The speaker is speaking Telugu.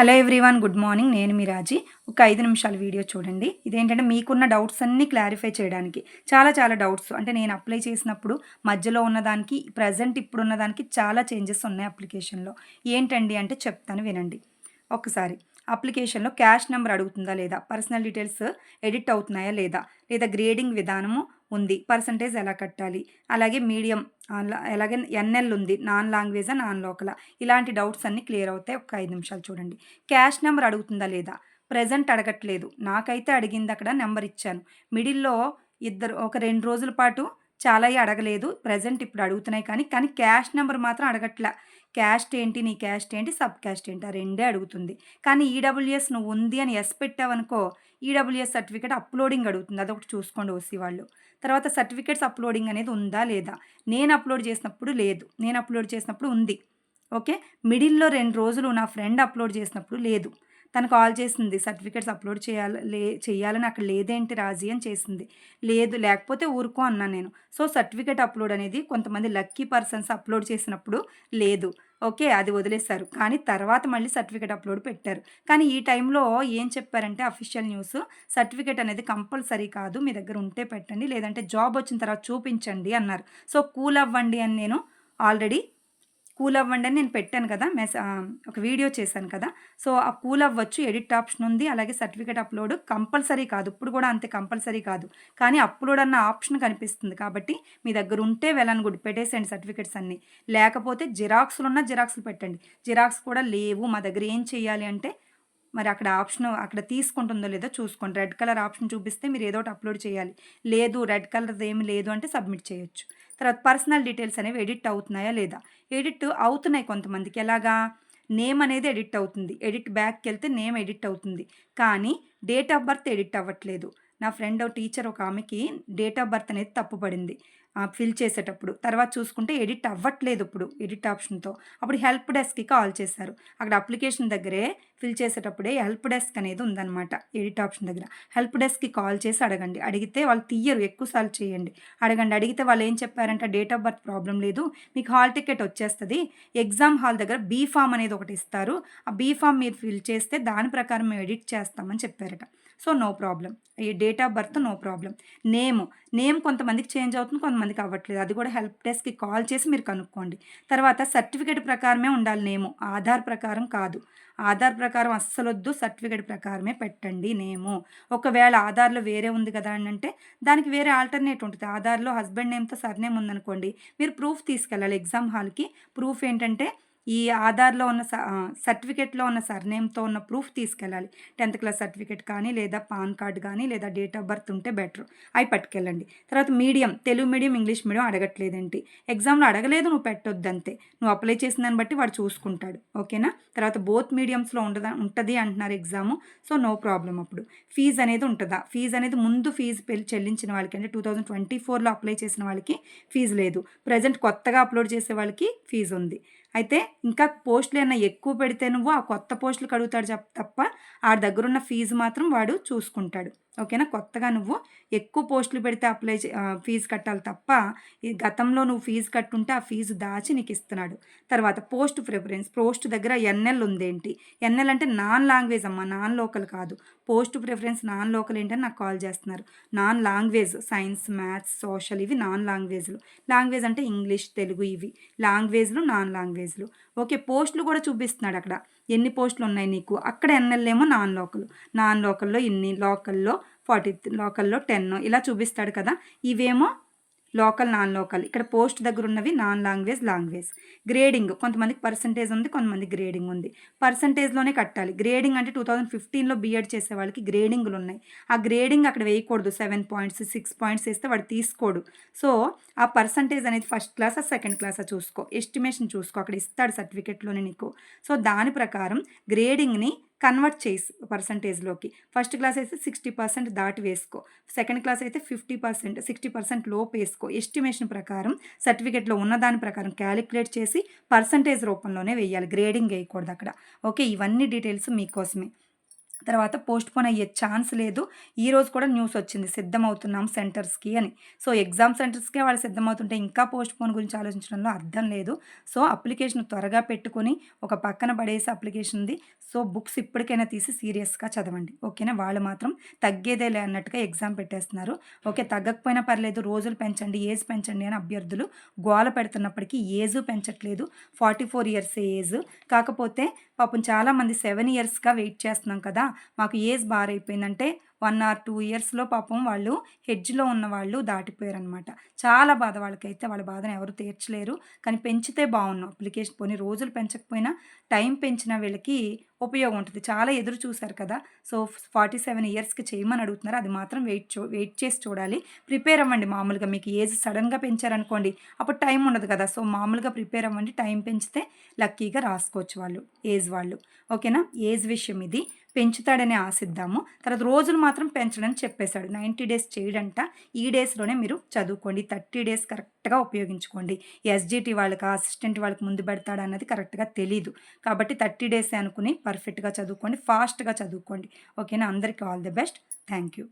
హలో ఎవ్రీవన్ గుడ్ మార్నింగ్ నేను మీ రాజీ. ఒక ఐదు నిమిషాల వీడియో చూడండి. ఇదేంటంటే మీకున్న డౌట్స్ అన్నీ క్లారిఫై చేయడానికి. చాలా చాలా డౌట్స్ అంటే నేను అప్లై చేసినప్పుడు మధ్యలో ఉన్నదానికి ప్రజెంట్ ఇప్పుడు ఉన్నదానికి చాలా చేంజెస్ ఉన్నాయి అప్లికేషన్లో ఏంటండి అంటే చెప్తాను వినండి. ఒకసారి అప్లికేషన్లో క్యాష్ నెంబర్ అడుగుతుందా లేదా? పర్సనల్ డీటెయిల్స్ ఎడిట్ అవుతున్నాయా లేదా? లేదా గ్రేడింగ్ విధానము ఉంది. పర్సంటేజ్ ఎలా కట్టాలి? అలాగే మీడియం అలాగే ఎన్ఎల్ ఉంది. నాన్ లాంగ్వేజ్ నాన్ లోకల ఇలాంటి డౌట్స్ అన్నీ క్లియర్ అవుతాయి. ఒక ఐదు నిమిషాలు చూడండి. క్యాష్ నెంబర్ అడుగుతుందా లేదా? ప్రజెంట్ అడగట్లేదు. నాకైతే అడిగింది అక్కడ నెంబర్ ఇచ్చాను. మిడిల్లో ఇద్దరు ఒక రెండు రోజుల పాటు చాలా అడగలేదు. ప్రజెంట్ ఇప్పుడు అడుగుతున్నాయి కానీ కానీ క్యాష్ నెంబర్ మాత్రం అడగట్లే. క్యాస్ట్ ఏంటి నీ క్యాస్ట్ ఏంటి సబ్ క్యాస్ట్ ఏంటి ఆ రెండే అడుగుతుంది. కానీ ఈడబ్ల్యూఎస్ నువ్వు ఉంది అని ఎస్ పెట్టావనుకో ఈడబ్ల్యూఎస్ సర్టిఫికేట్ అప్లోడింగ్ అడుగుతుంది. అదొకటి చూసుకోండి ఓసీ వాళ్ళు. తర్వాత సర్టిఫికేట్స్ అప్లోడింగ్ అనేది ఉందా లేదా? నేను అప్లోడ్ చేసినప్పుడు లేదు. నేను అప్లోడ్ చేసినప్పుడు ఉంది. ఓకే? మిడిల్లో రెండు రోజులు నా ఫ్రెండ్ అప్లోడ్ చేసినప్పుడు లేదు. తను కాల్ చేసింది. సర్టిఫికేట్స్ అప్లోడ్ చేయాలి లే చేయాలని అక్కడ లేదేంటి రాజీ అని చేసింది. లేదు లేకపోతే ఊరుకో అన్నాను నేను. సో సర్టిఫికేట్ అప్లోడ్ అనేది కొంతమంది లక్కీ పర్సన్స్ అప్లోడ్ చేసినప్పుడు లేదు. ఓకే అది వదిలేశారు. కానీ తర్వాత మళ్ళీ సర్టిఫికేట్ అప్లోడ్ పెట్టారు. కానీ ఈ టైంలో ఏం చెప్పారంటే అఫీషియల్ న్యూస్ సర్టిఫికేట్ అనేది కంపల్సరీ కాదు మీ దగ్గర ఉంటే పెట్టండి లేదంటే జాబ్ వచ్చిన తర్వాత చూపించండి అన్నారు. సో కూల్ అవ్వండి అని నేను ఆల్రెడీ కూల్ అవ్వండి అని నేను పెట్టాను కదా మెస్ ఒక వీడియో చేశాను కదా. సో ఆ కూల్ అవ్వచ్చు ఎడిట్ ఆప్షన్ ఉంది అలాగే సర్టిఫికేట్ అప్లోడ్ కంపల్సరీ కాదు. ఇప్పుడు కూడా అంతే కంపల్సరీ కాదు. కానీ అప్లోడ్ అన్న ఆప్షన్ కనిపిస్తుంది కాబట్టి మీ దగ్గర ఉంటే వెళ్ళను గుడి పెట్టేసేయండి సర్టిఫికేట్స్ అన్నీ. లేకపోతే జిరాక్స్లు ఉన్న జిరాక్స్లు పెట్టండి. జిరాక్స్ కూడా లేవు మా దగ్గర ఏం చేయాలి అంటే మరి అక్కడ ఆప్షన్ అక్కడ తీసుకుంటుందో లేదో చూసుకోండి. రెడ్ కలర్ ఆప్షన్ చూపిస్తే మీరు ఏదో ఒకటి అప్లోడ్ చేయాలి. లేదు రెడ్ కలర్ ఏమి లేదు అంటే సబ్మిట్ చేయొచ్చు. తర్వాత పర్సనల్ డీటెయిల్స్ అనేవి ఎడిట్ అవుతున్నాయా లేదా? ఎడిట్ అవుతున్నాయి కొంతమందికి. ఎలాగా? నేమ్ అనేది ఎడిట్ అవుతుంది. ఎడిట్ బ్యాక్కి వెళ్తే నేమ్ ఎడిట్ అవుతుంది. కానీ డేట్ ఆఫ్ బర్త్ ఎడిట్ అవ్వట్లేదు. నా ఫ్రెండ్ టీచర్ ఒక ఆమెకి డేట్ ఆఫ్ బర్త్ అనేది తప్పుపడింది. ఫిల్ చేసేటప్పుడు. తర్వాత చూసుకుంటే ఎడిట్ అవ్వట్లేదు ఇప్పుడు ఎడిట్ ఆప్షన్తో. అప్పుడు హెల్ప్ డెస్క్కి కాల్ చేశారు. అక్కడ అప్లికేషన్ దగ్గరే ఫిల్ చేసేటప్పుడే హెల్ప్ డెస్క్ అనేది ఉందన్నమాట ఎడిట్ ఆప్షన్ దగ్గర. హెల్ప్ డెస్క్కి కాల్ చేసి అడగండి. అడిగితే వాళ్ళు తీయరు ఎక్కువసార్లు చేయండి. అడగండి. అడిగితే వాళ్ళు ఏం చెప్పారంటే డేట్ ఆఫ్ బర్త్ ప్రాబ్లం లేదు. మీకు హాల్ టికెట్ వచ్చేస్తుంది. ఎగ్జామ్ హాల్ దగ్గర బీ ఫామ్ అనేది ఒకటి ఇస్తారు. ఆ బీ ఫామ్ మీరు ఫిల్ చేస్తే దాని ప్రకారం మేము ఎడిట్ చేస్తామని చెప్పారట. So no problem. ఈ date of birth no problem. Name name కొంతమందికి చేంజ్ అవుతుంది కొంతమందికి అవ్వట్లేదు. అది కూడా హెల్ప్ డెస్క్కి కాల్ చేసి మీరు కనుక్కోండి. తర్వాత సర్టిఫికేట్ ప్రకారమే ఉండాలి నేము. ఆధార్ ప్రకారం కాదు. ఆధార్ ప్రకారం అస్సలు వద్దు సర్టిఫికేట్ ప్రకారమే పెట్టండి నేము. ఒకవేళ ఆధార్లో వేరే ఉంది కదా అని అంటే దానికి వేరే ఆల్టర్నేట్ ఉంటుంది. ఆధార్లో హస్బెండ్ నేమ్తో సర్నేమ్ ఉందనుకోండి మీరు ప్రూఫ్ తీసుకెళ్ళాలి. ఎగ్జామ్ హాల్కి ప్రూఫ్ ఏంటంటే ఈ ఆధార్లో ఉన్న సర్టిఫికేట్లో ఉన్న సర్నేమ్తో ఉన్న ప్రూఫ్ తీసుకెళ్ళాలి. టెన్త్ క్లాస్ సర్టిఫికేట్ కానీ లేదా పాన్ కార్డ్ కానీ లేదా డేట్ ఆఫ్ బర్త్ ఉంటే బెటర్. అవి పట్టుకెళ్ళండి. తర్వాత medium Telugu medium English medium అడగట్లేదేంటి? ఎగ్జామ్లో అడగలేదు నువ్వు పెట్టొద్దు అంతే నువ్వు అప్లై చేసిన దాన్ని బట్టి వాడు చూసుకుంటాడు. ఓకేనా? తర్వాత బోత్ మీడియంస్లో ఉండదా ఉంటుంది అంటున్నారు ఎగ్జాము. సో నో ప్రాబ్లం అప్పుడు. ఫీజు అనేది ఉంటుందా? ఫీజు అనేది ముందు ఫీజు చెల్లించిన వాళ్ళకి అంటే టూ థౌజండ్ ట్వంటీ ఫోర్లో అప్లై చేసిన వాళ్ళకి ఫీజు లేదు. ప్రజెంట్ కొత్తగా అప్లోడ్ చేసే వాళ్ళకి ఫీజు ఉంది. అయితే ఇంకా పోస్టులు ఏమైనా ఎక్కువ పెడితే నువ్వు ఆ కొత్త పోస్టులు కడుగుతాడు తప్ప ఆ దగ్గరున్న ఫీజు మాత్రం వాడు చూసుకుంటాడు. ఓకేనా? కొత్తగా నువ్వు ఎక్కువ పోస్టులు పెడితే అప్లై ఫీజు కట్టాలి తప్ప ఈ గతంలో నువ్వు ఫీజు కట్టుంటే ఆ ఫీజు దాచి నీకు ఇస్తున్నాడు. తర్వాత పోస్ట్ ప్రిఫరెన్స్ పోస్ట్ దగ్గర ఎన్ఎల్ ఉందేంటి? ఎన్ఎల్ అంటే నాన్ లాంగ్వేజ్ అమ్మా నాన్ లోకల్ కాదు. పోస్ట్ ప్రిఫరెన్స్ నాన్ లోకల్ ఏంటని నాకు కాల్ చేస్తున్నారు. Non language science maths social ఇవి నాన్ లాంగ్వేజ్లు. లాంగ్వేజ్ అంటే ఇంగ్లీష్ తెలుగు ఇవి. లాంగ్వేజ్లు నాన్ లాంగ్వేజ్లు. ఓకే పోస్టులు కూడా చూపిస్తున్నాడు అక్కడ. ఎన్ని పోస్టులు ఉన్నాయి నీకు? అక్కడ ఎన్ఎల్ ఏమో నాన్ లోకల్. నాన్ లోకల్లో ఇన్ని లోకల్లో ఫార్టీ లోకల్లో టెన్. ఇలా చూపిస్తాడు కదా. ఇవేమో లోకల్ నాన్ లోకల్. ఇక్కడ పోస్ట్ దగ్గర ఉన్నవి నాన్ లాంగ్వేజ్ లాంగ్వేజ్. గ్రేడింగ్ కొంతమందికి పర్సంటేజ్ ఉంది కొంతమంది గ్రేడింగ్ ఉంది. పర్సంటేజ్లోనే కట్టాలి. గ్రేడింగ్ అంటే టూ థౌజండ్ ఫిఫ్టీన్లో బీఎడ్ చేసే వాళ్ళకి గ్రేడింగ్లు ఉన్నాయి. ఆ గ్రేడింగ్ అక్కడ వేయకూడదు. సెవెన్ పాయింట్స్ సిక్స్ పాయింట్స్ వేస్తే వాడు తీసుకోడు. సో ఆ పర్సంటేజ్ అనేది ఫస్ట్ క్లాసా సెకండ్ క్లాసా చూసుకో. ఎస్టిమేషన్ చూసుకో. అక్కడ ఇస్తాడు సర్టిఫికేట్లోనే నీకు. సో దాని ప్రకారం గ్రేడింగ్ని కన్వర్ట్ చేసి పర్సంటేజ్లోకి. ఫస్ట్ క్లాస్ అయితే సిక్స్టీ పర్సెంట్ దాటి వేసుకో. సెకండ్ క్లాస్ అయితే ఫిఫ్టీ పర్సెంట్ సిక్స్టీ పర్సెంట్ లోపు వేసుకో. ఎస్టిమేషన్ ప్రకారం సర్టిఫికేట్లో ఉన్నదాని ప్రకారం క్యాలిక్యులేట్ చేసి పర్సంటేజ్ రూపంలోనే వేయాలి. గ్రేడింగ్ వేయకూడదు అక్కడ. ఓకే? ఇవన్నీ డీటెయిల్స్ మీకోసమే. తర్వాత పోస్ట్ పోన్ అయ్యే ఛాన్స్ లేదు. ఈరోజు కూడా న్యూస్ వచ్చింది సిద్ధమవుతున్నాం సెంటర్స్‌కి అని. సో, ఎగ్జామ్ సెంటర్స్‌కే వాళ్ళు సిద్ధమవుతుంటే ఇంకా పోస్ట్ పోన్ గురించి ఆలోచించడంలో అర్థం లేదు. సో, అప్లికేషన్ త్వరగా పెట్టుకొని ఒక పక్కన పడేసి అప్లికేషన్‌ది సో, బుక్స్ ఇప్పటికైనా తీసి సీరియస్‌గా చదవండి. ఓకేనా? వాళ్ళు మాత్రం తగ్గేదేలే అన్నట్టుగా ఎగ్జామ్ పెట్టేస్తున్నారు. ఓకే. తగ్గకపోయినా పర్లేదు రోజులు పెంచండి, ఏజ్ పెంచండి అని అభ్యర్థులు గోల పెడుతున్నప్పటికీ age పెంచట్లేదు. Forty four years age. కాకపోతే పాపం చాలామంది సెవెన్ ఇయర్స్‌గా వెయిట్ చేస్తున్నాం కదా! మాకు ఏజ్ బాగైపోయిందంటే వన్ ఆర్ టూ ఇయర్స్‌లో పాపం వాళ్ళు హెడ్జ్‌లో ఉన్న వాళ్ళు దాటిపోయారనమాట. చాలా బాధ వాళ్ళకైతే. వాళ్ళ బాధను ఎవరు తీర్చలేరు. కానీ పెంచితే బాగున్నాం అప్లికేషన్ పోనీ రోజులు పెంచకపోయినా టైం పెంచిన వీళ్ళకి ఉపయోగం ఉంటుంది చాలా ఎదురు చూశారు కదా! సో, 47 ఇయర్స్‌కి చేయమని అడుగుతున్నారు. అది మాత్రం వెయిట్ చూ వెయిట్ చేసి చూడాలి. ప్రిపేర్ అవ్వండి మామూలుగా. మీకు ఏజ్ సడన్గా పెంచారనుకోండి అప్పుడు టైం ఉండదు కదా! సో, మామూలుగా ప్రిపేర్ అవ్వండి. టైం పెంచితే లక్కీగా రాసుకోవచ్చు వాళ్ళు ఏజ్ వాళ్ళు. ఓకేనా? ఏజ్ విషయం ఇది. పెంచుతాడని ఆశిద్దాము. తర్వాత రోజులు మాత్రం పెంచడని చెప్పేశాడు నైంటీ డేస్ చేయడంట. ఈ డేస్‌లోనే మీరు చదువుకోండి. 30 డేస్ కరెక్ట్‌గా ఉపయోగించుకోండి. ఎస్‌జిటి వాళ్ళకి అసిస్టెంట్ వాళ్ళకి ముందు పెడతాడా అన్నది కరెక్ట్‌గా తెలీదు. కాబట్టి థర్టీ డేస్ అనుకుని పర్ఫెక్ట్‌గా చదువుకోండి. ఫాస్ట్‌గా చదువుకోండి. ఓకేనా? అందరికీ all the best. Thank you.